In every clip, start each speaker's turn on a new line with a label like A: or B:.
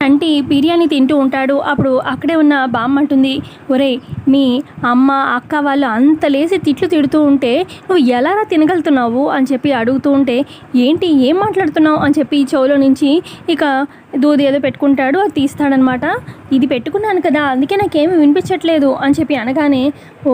A: అంటే బిర్యానీ తింటూ ఉంటాడు. అప్పుడు అక్కడే ఉన్న బామ్మ అంటుంది ఒరే మీ అమ్మ అక్క వాళ్ళు అంత లేసి తిట్లు తిడుతూ ఉంటే నువ్వు ఎలారా తినగలుగుతున్నావు? అని చెప్పి అడుగుతూ ఉంటే ఏంటి ఏం మాట్లాడుతున్నావు? అని చెప్పి చెవులో నుంచి ఇక దూది ఏదో పెట్టుకుంటాడు అది తీస్తాడనమాట. ఇది పెట్టుకున్నాను కదా అందుకే నాకేమి వినిపించట్లేదు. అని చెప్పి అనగానే ఓ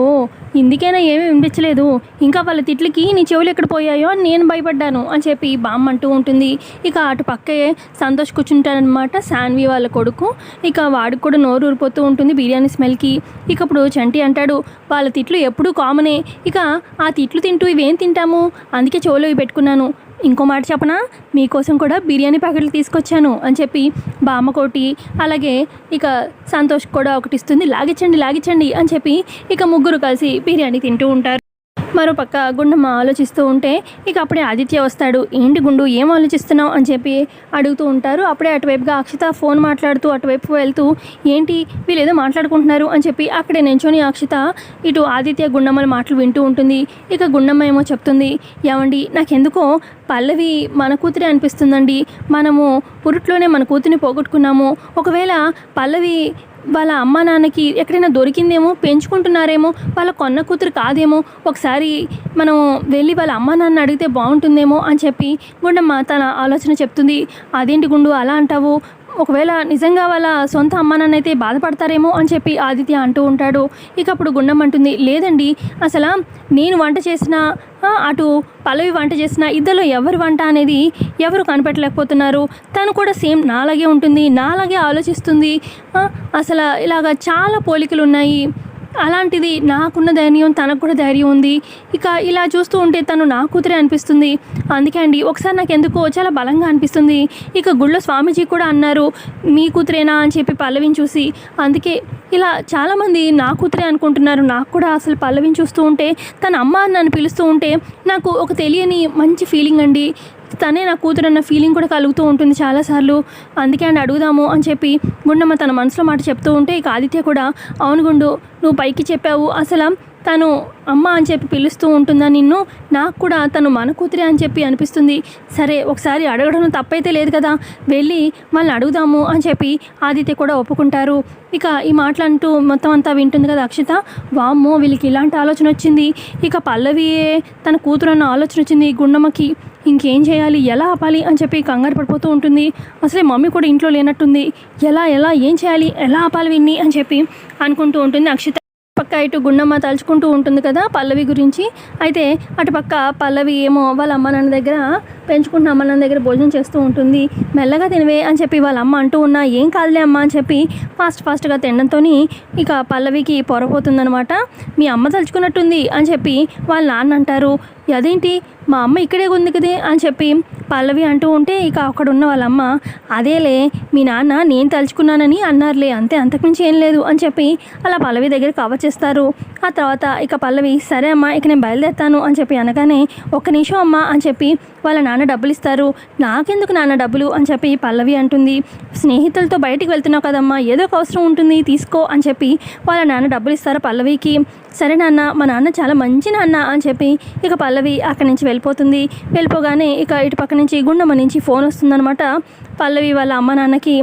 A: ఇందుకైనా ఏమీ వినిపించలేదు? ఇంకా వాళ్ళ తిట్లకి నీ చెవులు ఎక్కడ పోయాయో అని నేను భయపడ్డాను. అని చెప్పి బామ్మ అంటూ ఉంటుంది. ఇక అటు పక్కే సంతోష్ కూర్చుంటాడనమాట శాన్వి వాళ్ళ కొడుకు. ఇక వాడికి కూడా నోరు ఊరిపోతూ ఉంటుంది బిర్యానీ స్మెల్కి. ఇక అప్పుడు చంటి అంటాడు వాళ్ళ తిట్లు ఎప్పుడూ కామనే. ఇక ఆ తిట్లు తింటూ ఇవేం తింటాము? అందుకే చోలో ఇవి పెట్టుకున్నాను. ఇంకో మాట చెప్పనా? మీకోసం కూడా బిర్యానీ ప్యాకెట్లు తీసుకొచ్చాను అని చెప్పి బామ్మ కోటి అలాగే ఇక సంతోష్ కూడా ఒకటి ఇస్తుంది. లాగించండి లాగించండి అని చెప్పి ఇక ముగ్గురు కలిసి బిర్యానీ తింటూ ఉంటారు. మరోపక్క గుండమ్మ ఆలోచిస్తూ ఉంటే ఇక అప్పుడే ఆదిత్య వస్తాడు. ఏంటి గుండు ఏం ఆలోచిస్తున్నావు? అని చెప్పి అడుగుతూ ఉంటారు. అప్పుడే అటువైపుగా అక్షిత ఫోన్ మాట్లాడుతూ అటువైపు వెళ్తూ ఏంటి వీళ్ళు ఏదో మాట్లాడుకుంటున్నారు? అని చెప్పి అక్కడే నించొని అక్షిత ఇటు ఆదిత్య గుండమ్మల మాటలు వింటూ ఉంటుంది. ఇక గుండమ్మ ఏమో చెప్తుంది ఏమండి నాకెందుకో పల్లవి మన కూతురే అనిపిస్తుందండి. మనము పురుట్లోనే మన కూతురిని పోగొట్టుకున్నాము. ఒకవేళ పల్లవి వాళ్ళ అమ్మ నాన్నకి ఎక్కడైనా దొరికిందేమో పెంచుకుంటున్నారేమో వాళ్ళ కొన్న కూతురు కాదేమో ఒకసారి మనం వెళ్ళి వాళ్ళ అమ్మ నాన్న అడిగితే బాగుంటుందేమో అని చెప్పి గుండమ్మ తన ఆలోచన చెప్తుంది. అదేంటి గుండు అలా అంటావు? ఒకవేళ నిజంగా వాళ్ళ సొంత అమ్మ నాన్న బాధపడతారేమో అని చెప్పి ఆదిత్య అంటూ ఉంటాడు. ఇక అప్పుడు గుండం అంటుంది లేదండి అసలు నేను వంట చేసిన అటు పల్లవి వంట చేసిన ఇద్దరు ఎవరి వంట అనేది ఎవరు కనిపెట్టలేకపోతున్నారు? తను కూడా సేమ్ నాలాగే ఉంటుంది నాలాగే ఆలోచిస్తుంది. అసలు ఇలాగ చాలా పోలికలు ఉన్నాయి. అలాంటిది నాకున్న ధైర్యం తనకు కూడా ధైర్యం ఉంది. ఇక ఇలా చూస్తూ ఉంటే తను నా కూతురే అనిపిస్తుంది. అందుకే అండి ఒకసారి నాకు ఎందుకో చాలా బలంగా అనిపిస్తుంది. ఇక గుళ్ళో స్వామీజీ కూడా అన్నారు మీ కూతురేనా? అని చెప్పి పల్లవిని చూసి అందుకే ఇలా చాలామంది నా కూతురే అనుకుంటున్నారు. నాకు కూడా అసలు పల్లవిని చూస్తూ ఉంటే తన అమ్మ అని నన్ను పిలుస్తూ ఉంటే నాకు ఒక తెలియని మంచి ఫీలింగ్ అండి. తనే నా కూతురు అన్న ఫీలింగ్ కూడా కలుగుతూ ఉంటుంది చాలాసార్లు. అందుకే అండి అడుగుదాము అని చెప్పి గుండమ్మ తన మనసులో మాట చెప్తూ ఉంటే ఇక ఆదిత్య కూడా అవును గుండు నువ్వు పైకి చెప్పావు. అసలు తను అమ్మ అని చెప్పి పిలుస్తూ ఉంటుందా నిన్ను? నాకు కూడా తను మన కూతురే అని చెప్పి అనిపిస్తుంది. సరే ఒకసారి అడగడం తప్పైతే లేదు కదా. వెళ్ళి వాళ్ళని అడుగుదాము అని చెప్పి ఆదిత్య కూడా ఒప్పుకుంటారు. ఇక ఈ మాటలంటూ మొత్తం అంతా వింటుంది కదా అక్షిత. వామ్మో వీళ్ళకి ఇలాంటి ఆలోచన వచ్చింది. ఇక పల్లవియే తన కూతురు అన్న ఆలోచన వచ్చింది గుండమ్మకి. ఇంకేం చేయాలి? ఎలా ఆపాలి? అని చెప్పి కంగారు పడిపోతూ ఉంటుంది. అసలే మమ్మీ కూడా ఇంట్లో లేనట్టుంది. ఎలా ఎలా ఏం చేయాలి? ఎలా ఆపాలి విన్ని అని చెప్పి అనుకుంటూ ఉంటుంది. అక్షిత పక్క ఇటు గుండమ్మ తలుచుకుంటూ ఉంటుంది కదా పల్లవి గురించి. అయితే అటు పక్క పల్లవి ఏమో వాళ్ళ అమ్మ నాన్న దగ్గర పెంచుకుంటున్న అమ్మ నాన్న దగ్గర భోజనం చేస్తూ ఉంటుంది. మెల్లగా తినవే అని చెప్పి వాళ్ళ అమ్మ అంటూ ఉన్నా ఏం కాదులే అమ్మ అని చెప్పి ఫాస్ట్ ఫాస్ట్గా తినడంతో ఇక పల్లవికి పొరపోతుందనమాట మీ అమ్మ తలుచుకున్నట్టుంది అని చెప్పి వాళ్ళ నాన్న అంటారు. అదేంటి? మా అమ్మ ఇక్కడే ఉంది కదే అని చెప్పి పల్లవి అంటూ ఉంటే ఇక అక్కడ ఉన్న వాళ్ళమ్మ అదేలే మీ నాన్న నేను తలుచుకున్నానని అన్నారులే అంతే అంతకుమించి ఏం లేదు అని చెప్పి అలా పల్లవి దగ్గర కవర్ చేస్తారు. ఆ తర్వాత ఇక పల్లవి సరే అమ్మా ఇక నేను బయలుదేరుతాను అని చెప్పి అనగానే ఒక్క నిమిషం అమ్మా అని చెప్పి వాళ్ళ నాన్న డబ్బులు ఇస్తారు. నాకెందుకు నాన్న డబ్బులు? అని చెప్పి పల్లవి అంటుంది. స్నేహితులతో బయటికి వెళ్తున్నావు కదమ్మా ఏదో ఒక అవసరం ఉంటుంది తీసుకో అని చెప్పి వాళ్ళ నాన్న డబ్బులు ఇస్తారు పల్లవికి. సరే నాన్న మా నాన్న చాలా మంచి నాన్న అని చెప్పి ఇక పల్లవి అక్కడి నుంచి వెళ్ళిపోతుంది. వెళ్ళిపోగానే ఇక ఇటు పక్క నుంచి గుండమ్మ నుంచి ఫోన్ వస్తుందనమాట పల్లవి వాళ్ళ అమ్మ నాన్నకి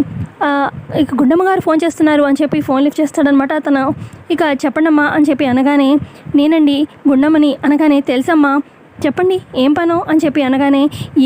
A: ఇక గుండమ్మ గారు ఫోన్ చేస్తున్నారు అని చెప్పి ఫోన్ లిఫ్ట్ చేస్తాడనమాట అతను. ఇక చెప్పండమ్మా అని చెప్పి అనగానే నేనండి గుండమ్మని అనగానే తెలుసమ్మా చెప్పండి ఏం పనో అని చెప్పి అనగానే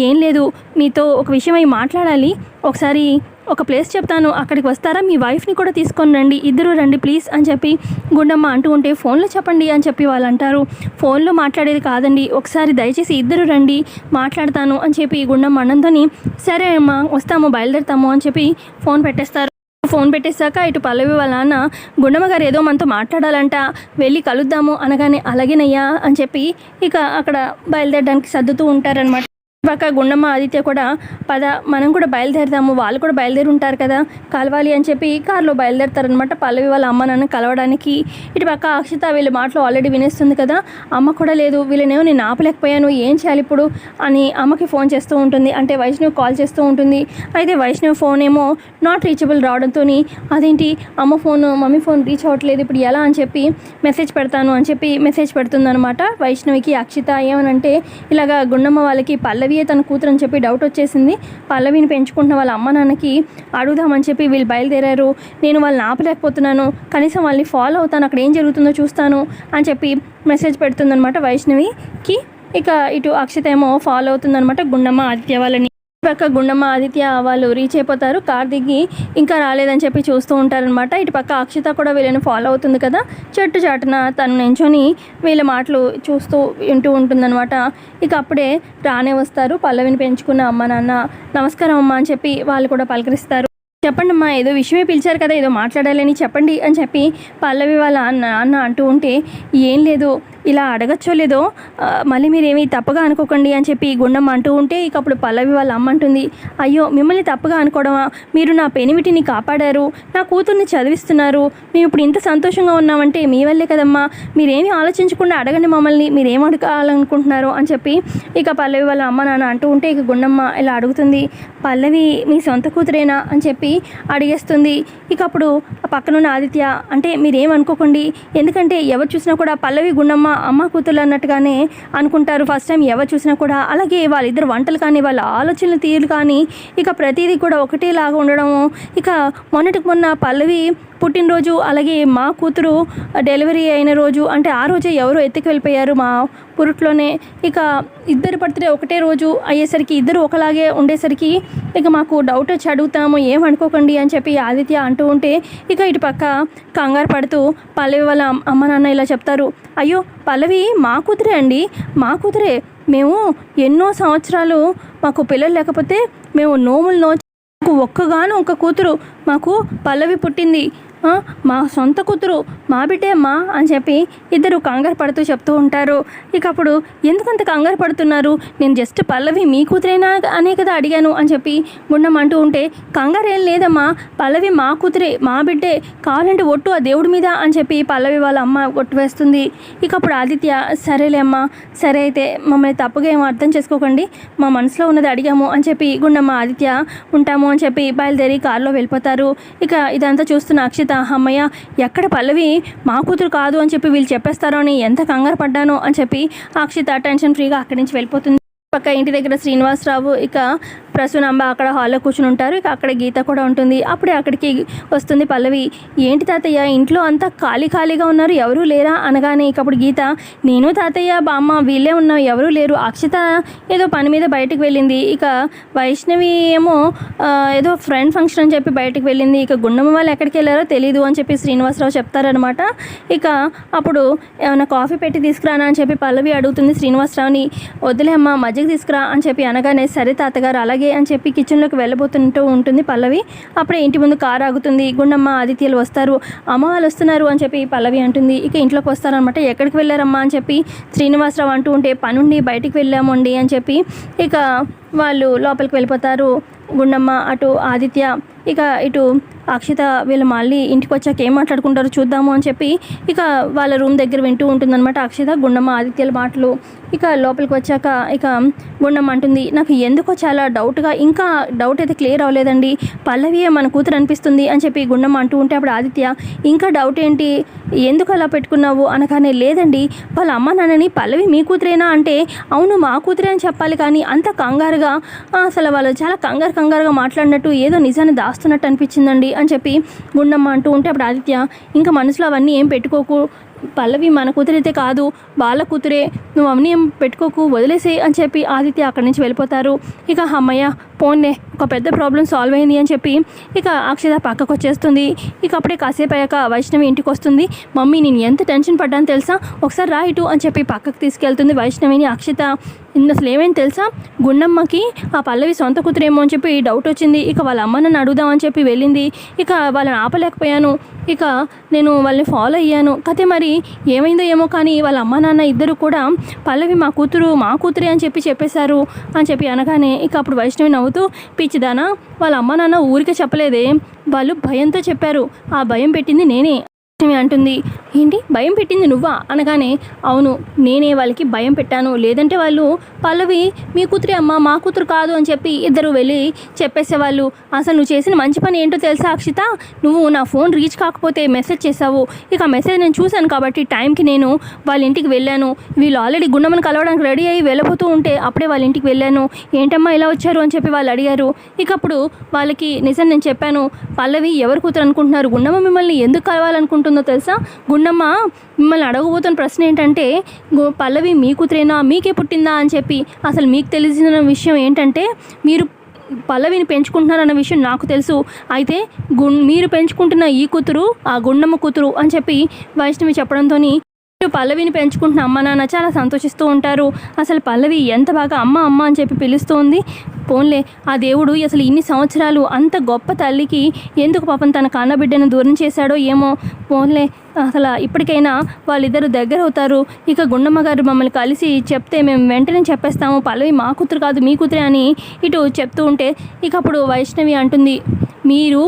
A: ఏం లేదు మీతో ఒక విషయమై మాట్లాడాలి. ఒకసారి ఒక ప్లేస్ చెప్తాను అక్కడికి వస్తారా? మీ వైఫ్ని కూడా తీసుకొని రండి ఇద్దరు రండి ప్లీజ్ అని చెప్పి గుండమ్మ అంటూ ఉంటే ఫోన్లో చెప్పండి అని చెప్పి వాళ్ళు అంటారు ఫోన్లో మాట్లాడేది కాదండి ఒకసారి దయచేసి ఇద్దరు రండి మాట్లాడతాను అని చెప్పి గుండమ్మ అన్నంతోని సరే అమ్మా వస్తాము బయలుదేరుతాము అని చెప్పి ఫోన్ పెట్టేస్తారు. ఫోన్ పెట్టేశాక ఇటు పల్లవి వాళ్ళ నాన్న గుండమ్మ గారు ఏదో మనతో మాట్లాడాలంట వెళ్ళి కలుద్దాము అనగానే అలాగేనయ్యా అని చెప్పి ఇక అక్కడ బయలుదేరడానికి సర్దుతూ ఉంటారనమాట పక్క గుండమ్మ ఆదిత్య కూడా పద మనం కూడా బయలుదేరుదాము వాళ్ళు కూడా బయలుదేరి ఉంటారు కదా కలవాలి అని చెప్పి కారులో బయలుదేరుతారనమాట పల్లవి వాళ్ళ అమ్మ నాన్న కలవడానికి. ఇటు పక్క అక్షిత వీళ్ళ మాటలు ఆల్రెడీ వినేస్తుంది కదా అమ్మ కూడా లేదు వీళ్ళనేమో నేను ఆపలేకపోయాను ఏం చేయాలి ఇప్పుడు? అని అమ్మకి ఫోన్ చేస్తూ ఉంటుంది. అంటే వైష్ణవ్ కాల్ చేస్తూ ఉంటుంది. అయితే వైష్ణవ్ ఫోన్ ఏమో నాట్ రీచబుల్ రావడంతో అదేంటి అమ్మ ఫోన్ మమ్మీ ఫోన్ రీచ్ అవ్వట్లేదు ఇప్పుడు ఎలా? అని చెప్పి మెసేజ్ పెడతాను అని చెప్పి మెసేజ్ పెడుతుందనమాట వైష్ణవికి అక్షిత ఏమనంటే ఇలాగా గుండమ్మ వాళ్ళకి పల్లవి పల్లవియే తన కూతురు అని చెప్పి డౌట్ వచ్చేసింది. పల్లవిని పెంచుకుంటున్న వాళ్ళ అమ్మ నాన్నకి అడుగుదామని చెప్పి వీళ్ళు బయలుదేరారు. నేను వాళ్ళని ఆపలేకపోతున్నాను. కనీసం వాళ్ళని ఫాలో అవుతాను. అక్కడ ఏం జరుగుతుందో చూస్తాను అని చెప్పి మెసేజ్ పెడుతుందనమాట వైష్ణవికి. ఇక ఇటు అక్షత ఏమో ఫాలో అవుతుందనమాట గుండమ్మ ఆదిత్య వాళ్ళని. పక్క గుండమ్మ ఆదిత్య వాళ్ళు రీచ్ అయిపోతారు. కార్ దిగి ఇంకా రాలేదని చెప్పి చూస్తూ ఉంటారనమాట ఇటు పక్క అక్షిత కూడా వీళ్ళని ఫాలో అవుతుంది కదా. చెట్టు చాటున తను నించొని వీళ్ళ మాటలు చూస్తూ వింటూ ఉంటుందన్నమాట. ఇక అప్పుడే రానే వస్తారు. పల్లవిని పెంచుకున్న అమ్మ నాన్న నమస్కారం అమ్మ అని చెప్పి వాళ్ళు కూడా పలకరిస్తారు. చెప్పండి అమ్మా ఏదో విషయమే పిలిచారు కదా ఏదో మాట్లాడాలని చెప్పండి అని చెప్పి పల్లవి వాళ్ళ అన్న అన్న అంటూ ఉంటే ఏం లేదు ఇలా అడగచ్చో లేదో మళ్ళీ మీరేమీ తప్పగా అనుకోకండి అని చెప్పి గుండమ్మ అంటూ ఉంటే ఇక అప్పుడు పల్లవి వాళ్ళ అమ్మ అంటుంది అయ్యో మిమ్మల్ని తప్పగా అనుకోవడమా? మీరు నా పెనిమిటిని కాపాడారు నా కూతుర్ని చదివిస్తున్నారు మేము ఇప్పుడు ఇంత సంతోషంగా ఉన్నామంటే మీ వల్లే కదమ్మా? మీరేమీ ఆలోచించకుండా అడగండి మమ్మల్ని మీరేం అడగాలనుకుంటున్నారు? అని చెప్పి ఇక పల్లవి వాళ్ళ అమ్మ నాన్న అంటూ ఉంటే ఇక గుండమ్మ ఇలా అడుగుతుంది పల్లవి మీ సొంత కూతురేనా? అని చెప్పి అడిగేస్తుంది. ఇక అప్పుడు ఆ పక్కనున్న ఆదిత్య అంటే మీరేమనుకోకండి ఎందుకంటే ఎవరు చూసినా కూడా పల్లవి గుండమ్మ అమ్మ కూతురు అన్నట్టుగానే అనుకుంటారు. ఫస్ట్ టైం ఎవరు చూసినా కూడా అలాగే వాళ్ళిద్దరు వంటలు కానీ వాళ్ళ ఆలోచనలు తీరు కానీ ఇక ప్రతిదీ కూడా ఒకటేలాగా ఉండడము. ఇక మొన్నటికి మొన్న పల్లవి పుట్టినరోజు అలాగే మా కూతురు డెలివరీ అయిన రోజు అంటే ఆ రోజే ఎవరో ఎత్తుకు వెళ్ళిపోయారు మా పురుట్లోనే ఇక ఇద్దరు బర్త్డే ఒకటే రోజు అయ్యేసరికి ఇద్దరు ఒకలాగే ఉండేసరికి ఇక మాకు డౌట్ వచ్చి అడుగుతాము ఏమనుకోకండి అని చెప్పి ఆదిత్య అంటూ ఉంటే ఇక ఇటు పక్క కంగారు పడుతూ పల్లవి వాళ్ళ అమ్మ నాన్న ఇలా చెప్తారు అయ్యో పల్లవి మా కూతురే అండి మా కూతురే మేము ఎన్నో సంవత్సరాలు మాకు పిల్లలు లేకపోతే మేము నోములు నోచి ఒక్కగాను ఒక కూతురు మాకు పల్లవి పుట్టింది మా సొంత కూతురు మా బిడ్డే అమ్మా అని చెప్పి ఇద్దరు కంగారు పడుతూ చెప్తూ ఉంటారు. ఇక అప్పుడు ఎందుకంత కంగారు పడుతున్నారు? నేను జస్ట్ పల్లవి మీ కూతురేనా అనే కదా అడిగాను అని చెప్పి గుండం అంటూ ఉంటే కంగారు ఏం లేదమ్మా పల్లవి మా కూతురే మా బిడ్డే కావాలంటే ఒట్టు ఆ దేవుడి మీద అని చెప్పి పల్లవి వాళ్ళ అమ్మ ఒట్టు వేస్తుంది. ఇక అప్పుడు ఆదిత్య సరేలే అమ్మా సరే అయితే మమ్మల్ని తప్పుగా ఏమో అర్థం చేసుకోకండి మా మనసులో ఉన్నది అడిగాము అని చెప్పి గుండమ్మ ఆదిత్య ఉంటాము అని చెప్పి బయలుదేరి కారులో వెళ్ళిపోతారు. ఇక ఇదంతా చూస్తున్న అక్షిత్ అమ్మయ్య ఎక్కడ పల్లవి? మా కూతురు కాదు అని చెప్పి వీళ్ళు చెప్పేస్తారో అని ఎంత కంగారు పడ్డానో అని చెప్పి అక్షిత టెన్షన్ ఫ్రీగా అక్కడి నుంచి వెళ్ళిపోతుంది. పక్క ఇంటి దగ్గర శ్రీనివాసరావు ఇక ప్రసూనంబ అక్కడ హాల్లో కూర్చుని ఉంటారు. ఇక అక్కడ గీత కూడా ఉంటుంది. అప్పుడే అక్కడికి వస్తుంది పల్లవి. ఏంటి తాతయ్య? ఇంట్లో అంతా ఖాళీ ఖాళీగా ఉన్నారు. ఎవరూ లేరా? అనగానే ఇక అప్పుడు గీత నేను తాతయ్య బామ్మ వీళ్ళే ఉన్నాం. ఎవరూ లేరు. అక్షిత ఏదో పని మీద బయటకు వెళ్ళింది. ఇక వైష్ణవి ఏమో ఏదో ఫ్రెండ్ ఫంక్షన్ అని చెప్పి బయటకు వెళ్ళింది. ఇక గుండమ్మ వాళ్ళు ఎక్కడికి వెళ్ళారో తెలియదు అని చెప్పి శ్రీనివాసరావు చెప్తారనమాట ఇక అప్పుడు ఏమైనా కాఫీ పెట్టి తీసుకురానా అని చెప్పి పల్లవి అడుగుతుంది శ్రీనివాసరావుని. వదిలే అమ్మ మజ్జిగ తీసుకురా అని చెప్పి అనగానే సరే తాతగారు అలాగే అని చెప్పి కిచెన్లోకి వెళ్ళబోతుంటూ ఉంటుంది పల్లవి. అప్పుడే ఇంటి ముందు కారు ఆగుతుంది. గుండమ్మ ఆదిత్యలు వస్తారు. అమ్మ వాళ్ళు వస్తున్నారు అని చెప్పి పల్లవి అంటుంది. ఇక ఇంట్లోకి వస్తారనమాట ఎక్కడికి వెళ్ళారమ్మా అని చెప్పి శ్రీనివాసరావు అంటూ ఉంటే పనుండి బయటికి వెళ్ళామండి అని చెప్పి ఇక వాళ్ళు లోపలికి వెళ్ళిపోతారు. గుండమ్మ అటు ఆదిత్య ఇక ఇటు అక్షిత వీళ్ళు మళ్ళీ ఇంటికి వచ్చాక ఏం మాట్లాడుకుంటారో చూద్దాము అని చెప్పి ఇక వాళ్ళ రూమ్ దగ్గర వింటూ ఉంటుందన్నమాట అక్షిత. గుండమ్మ ఆదిత్యల మాటలు. ఇక లోపలికి వచ్చాక ఇక గుండమ్మ అంటుంది నాకు ఎందుకో చాలా డౌట్గా ఇంకా డౌట్ అయితే క్లియర్ అవ్వలేదండి. పల్లవియే మన కూతురు అనిపిస్తుంది అని చెప్పి గుండమ్మ అంటూ ఉంటే అప్పుడు ఆదిత్య ఇంకా డౌట్ ఏంటి? ఎందుకు అలా పెట్టుకున్నావు? అనగానే లేదండి వాళ్ళ అమ్మ నాన్నని పల్లవి మీ కూతురేనా? అంటే అవును మా కూతురే అని చెప్పాలి కానీ అంత కంగారుగా అసలు వాళ్ళు చాలా కంగారు కంగారుగా మాట్లాడినట్టు ఏదో నిజాన్ని దాస్తున్నట్టు అనిపించిందండి. అని చెప్పి గుండమ్మ అంటూ ఉంటే అప్పుడు ఆదిత్య ఇంకా మనసులో అవన్నీ ఏం పెట్టుకోకు పల్లవి మన కూతురైతే కాదు వాళ్ళ కూతురే. నువ్వు అవన్నీ పెట్టుకోకు వదిలేసే అని చెప్పి ఆదిత్య అక్కడి నుంచి వెళ్ళిపోతారు. ఇక అమ్మయ్య పోన్లే ఒక పెద్ద ప్రాబ్లం సాల్వ్ అయింది అని చెప్పి ఇక అక్షత పక్కకు వచ్చేస్తుంది. ఇక అప్పుడే కాసేపు అయ్యాక వైష్ణవి ఇంటికి వస్తుంది. మమ్మీ నేను ఎంత టెన్షన్ పడ్డాను తెలుసా? ఒకసారి రా ఇటు అని చెప్పి పక్కకు తీసుకెళ్తుంది వైష్ణవిని అక్షత. అసలు ఏమైంది తెలుసా? గుండమ్మకి ఆ పల్లవి సొంత కూతురేమో అని చెప్పి డౌట్ వచ్చింది. ఇక వాళ్ళ అమ్మ నన్ను అడుగుదామని చెప్పి వెళ్ళింది. ఇక వాళ్ళని ఆపలేకపోయాను. ఇక నేను వాళ్ళని ఫాలో అయ్యాను. కతే మరి ఏమైందో ఏమో కానీ వాళ్ళ అమ్మ నాన్న ఇద్దరు కూడా పల్లవి మా కూతురు మా కూతురే అని చెప్పి చెప్పేశారు అని చెప్పి అనగానే ఇక అప్పుడు వైష్ణవి నవ్వుతూ పిచ్చిదానా వాళ్ళ అమ్మ నాన్న ఊరికే చెప్పలేదే. వాళ్ళు భయంతో చెప్పారు. ఆ భయం పెట్టింది నేనే. అంటుంది. ఏంటి? భయం పెట్టింది నువ్వా? అనగానే అవును నేనే వాళ్ళకి భయం పెట్టాను. లేదంటే వాళ్ళు పల్లవి మీ కూతురి అమ్మ మా కూతురు కాదు అని చెప్పి ఇద్దరు వెళ్ళి చెప్పేసేవాళ్ళు. అసలు నువ్వు చేసిన మంచి పని ఏంటో తెలుసా అక్షిత? నువ్వు నా ఫోన్ రీచ్ కాకపోతే మెసేజ్ చేసావు ఇక మెసేజ్ నేను చూశాను కాబట్టి టైంకి నేను వాళ్ళ ఇంటికి వెళ్ళాను. వీళ్ళు ఆల్రెడీ గుండమని కలవడానికి రెడీ అయ్యి వెళ్ళబోతూ ఉంటే అప్పుడే వాళ్ళ ఇంటికి వెళ్ళాను. ఏంటమ్మా ఇలా వచ్చారు? అని చెప్పి వాళ్ళు అడిగారు. ఇక అప్పుడు వాళ్ళకి నిజం నేను చెప్పాను. పల్లవి ఎవరు కూతురు అనుకుంటున్నారు? గుండమ్మ మిమ్మల్ని ఎందుకు కలవాలనుకుంటున్నారు కలవాలనుకుంటుందో తెలుసా? గుండమ్మ మిమ్మల్ని అడగబోతున్న ప్రశ్న ఏంటంటే పల్లవి మీ కూతురేనా? మీకే పుట్టిందా? అని చెప్పి అసలు మీకు తెలిసిన విషయం ఏంటంటే మీరు పల్లవిని పెంచుకుంటున్నారన్న విషయం నాకు తెలుసు. అయితే గు మీరు పెంచుకుంటున్న ఈ కూతురు ఆ గుండమ్మ కూతురు అని చెప్పి వైష్ణవి చెప్పడంతో పల్లవిని పెంచుకుంటున్న అమ్మ నాన్న చాలా సంతోషిస్తూ ఉంటారు. అసలు పల్లవి ఎంత బాగా అమ్మ అమ్మ అని చెప్పి పిలుస్తోంది. పోన్లే ఆ దేవుడు అసలు ఇన్ని సంవత్సరాలు అంత గొప్ప తల్లికి ఎందుకు పాపం తన కన్నబిడ్డను దూరం చేశాడో ఏమో. పోన్లే అసలు ఇప్పటికైనా వాళ్ళిద్దరు దగ్గర అవుతారు ఇక గుండమ్మ గారు మమ్మల్ని కలిసి చెప్తే మేము వెంటనే చెప్పేస్తాము. పల్లవి మా కూతురు కాదు మీ కూతురే అని ఇటు చెప్తూ ఉంటే ఇక అప్పుడు వైష్ణవి అంటుంది మీరు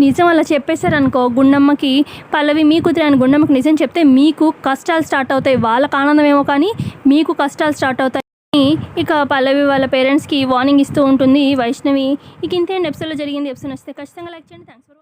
A: నిజం అలా చెప్పేశారనుకో గుండమ్మకి పల్లవి మీ కూతురే అని గుండమ్మకి నిజం చెప్తే మీకు కష్టాలు స్టార్ట్ అవుతాయి. వాళ్ళకి ఆనందమేమో కానీ మీకు కష్టాలు స్టార్ట్ అవుతాయి. అని ఇక పల్లవి వాళ్ళ పేరెంట్స్కి వార్నింగ్ ఇస్తూ ఉంటుంది వైష్ణవి. ఇక ఇంతే ఎపిసోడ్లో జరిగింది. ఎపిసోడ్ వస్తే ఖచ్చితంగా లైక్ చేయండి. Thanks for